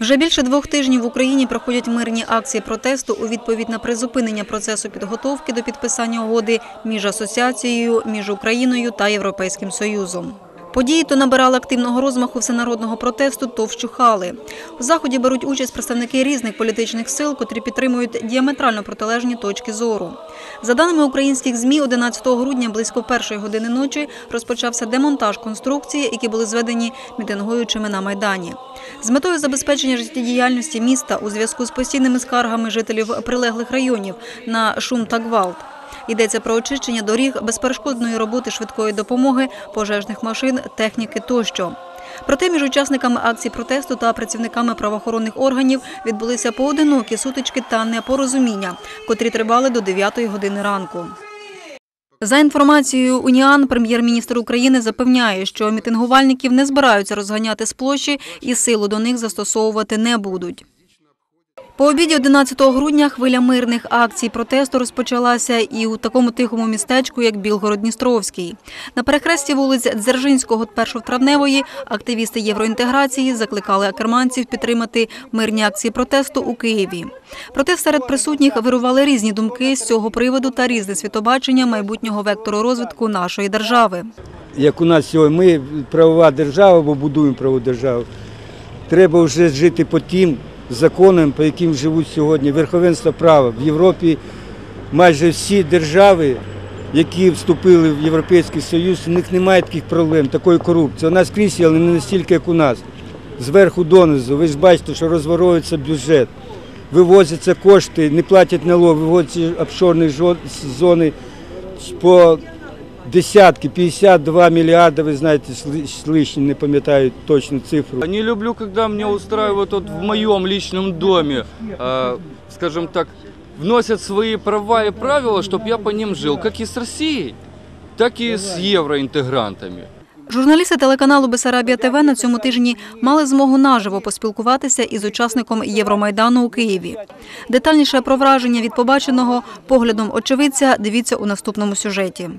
Вже більше двох тижнів в Україні проходять мирні акції протесту у відповідь на призупинення процесу підготовки до підписання угоди між асоціацією, між Україною та Європейським Союзом. Події то набирали активного розмаху всенародного протесту, то вщухали. У заході беруть участь представники різних політичних сил, котрі підтримують діаметрально протилежні точки зору. За даними українських змі, 11 грудня близько першої години ночі розпочався демонтаж конструкції, які були зведені мітингуючими на майдані. З метою забезпечення життєдіяльності міста у зв'язку з постійними скаргами жителів прилеглих районів на шум та гвалт. Йдеться про очищення доріг, безперешкодної роботи швидкої допомоги, пожежних машин, техніки тощо. Проте між учасниками акції протесту та працівниками правоохоронних органів відбулися поодинокі сутички та непорозуміння, котрі тривали до 9 години ранку. За інформацією УНІАН, прем'єр-міністр України запевняє, що мітингувальників не збираються розганяти з площі і силу до них застосовувати не будуть. По обіді 11 грудня хвиля мирних акцій протесту розпочалася і у такому тихому містечку, як Білгород-Дністровський. На перехресті вулиць Дзержинського та Першотравневої активісти євроінтеграції закликали акерманців підтримати мирні акції протесту у Києві. Проте серед присутніх вирували різні думки з цього приводу та різне світобачення майбутнього вектору розвитку нашої держави. як у нас сьогодні, ми правова держава, бо будуємо правову державу. Треба вже жити по тим законам, по яким живуть сьогодні. Верховенство права. В Європі майже всі держави, які вступили в Європейський Союз, у них немає таких проблем, такої корупції. У нас скрізь, є, але не настільки, як у нас. Зверху донизу. Ви ж бачите, що розворовується бюджет, вивозяться кошти, не платять налог, вивозяться жо- зони по десятки, 52 мільярди, ви знаєте, з ли- не пам'ятаю точну цифру. Не люблю, когда мне устраивают вот в моем личном доме, э, скажем так, вносят свои права и правила, чтобы я по ним жил, как и с Россией, так и с евроинтегрантами. Журналісти телеканалу Бесарабія ТВ на цьому тижні мали змогу наживо поспілкуватися із учасником Євромайдану у Києві. Детальніше про враження від побаченого поглядом очевидця дивіться у наступному сюжеті.